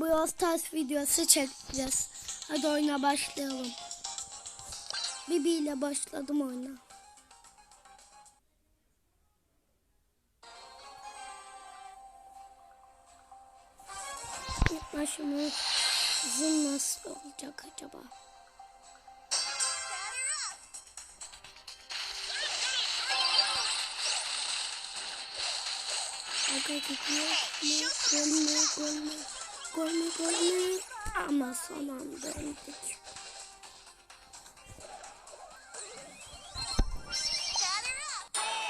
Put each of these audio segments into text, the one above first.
bugün Brawl Stars videosu çekeceğiz. Hadi oyuna başlayalım. Bibi ile başladım oyuna. İlk başımız zoom nasıl olacak acaba? Aga gidiyor. Gol mü? Gol mü? Gol mü? Gol mü? Ama son anda öldük.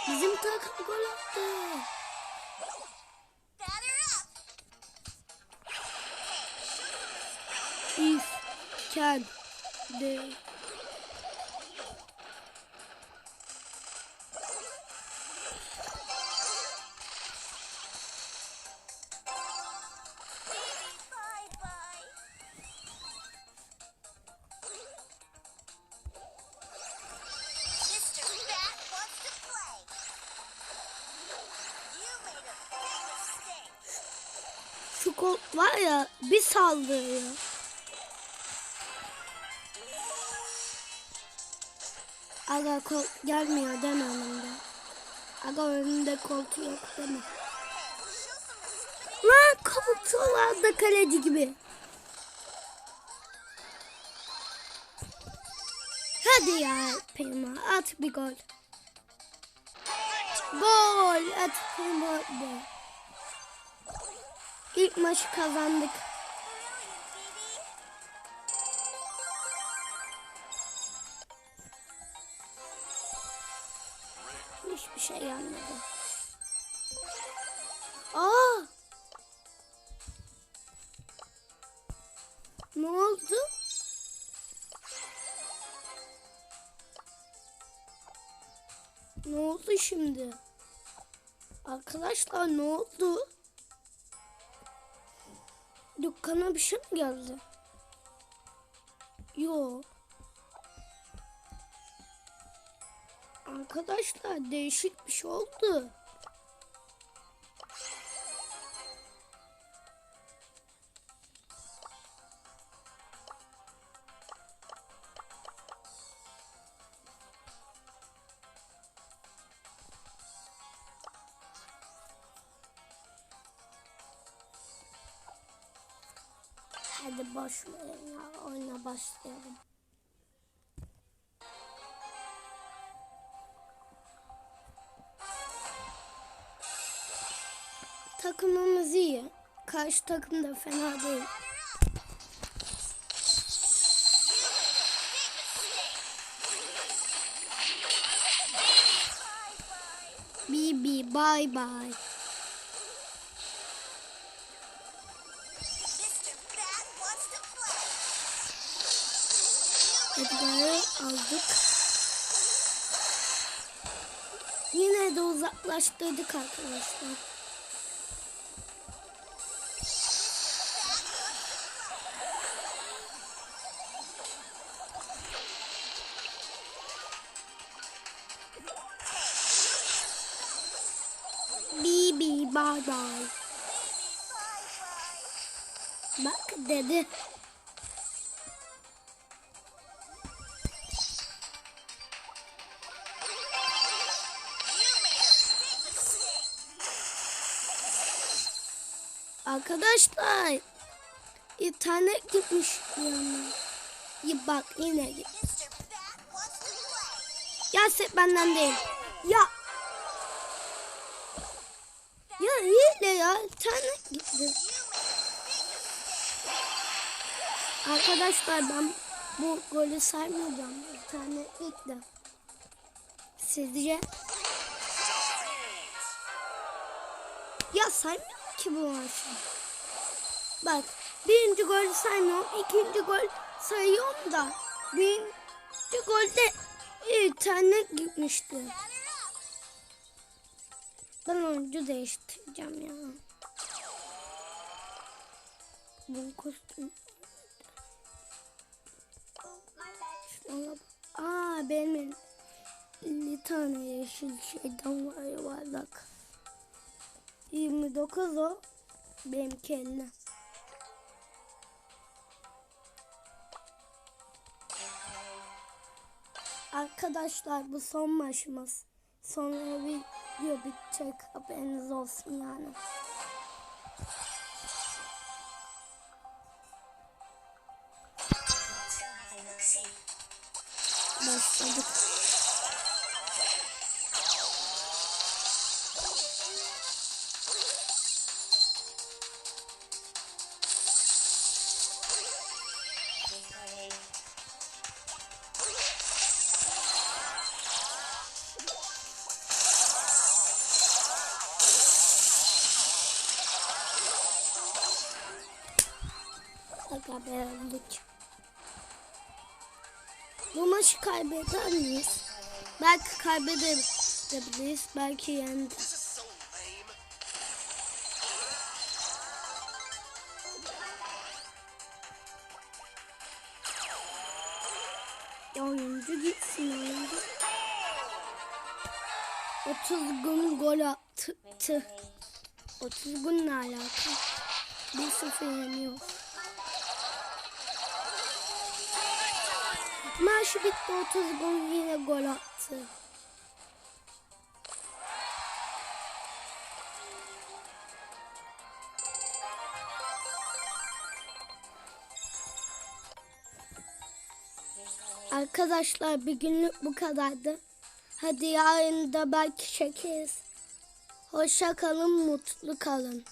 Bizim takım gol attı. If can kol var ya bir saldırıyor. Aga kol gelmiyor deme önümde. Aga önümde koltuğu yok deme. Lan koltuğu var da kaleci gibi. Hadi ya Prima at bir gol. Gol at Prima de. İlk maçı kazandık. Hiçbir şey gelmedi. Aa! Ne oldu? Ne oldu şimdi? Arkadaşlar ne oldu? Dükkana bir şey mi geldi? Yo. Arkadaşlar değişik bir şey oldu. Hadi başlayalım ya. Oyuna başlayalım. Takımımız iyi. Karşı takım da fena değil. Bibi bye bye. Edgar'ı aldık. Yine de uzaklaştırdık arkadaşlar. Bibi bye bye. Bak dedi. Arkadaşlar internet gitmiş bir yana. Ya bak yine git. Mr. Bat wants to play. Ya set benden değil. Ya. Ya hile ya internet gitti. Arkadaşlar ben bu golü saymayacağım. İnternet de. Sizce? Ya saymıyorum ki bu maçı. Bak birinci golü saymıyorum. ikinci gol sayıyorum da. Birinci golde internet gitmişti. Ben oyuncu değiştireceğim ya. Bu kostüm. Aa benim 50 tane yeşil şeyden var yuvarlak. 29 o. Benimki 50. Arkadaşlar bu son maçımız. Sonra video bitecek haberiniz olsun yani. Başladık. Aga. Bu maçı kaybeder miyiz? Belki kaybedebiliriz. Belki lame. Oyuncu gitsin oyuncu. 30 gün gol attı. 30 gün ne alaka? 1-0 yeniyor. Maç bitti 30 gün yine gol attı. Arkadaşlar bir günlük bu kadardı. Hadi yarın da belki çekeriz. Hoşça kalın, mutlu kalın.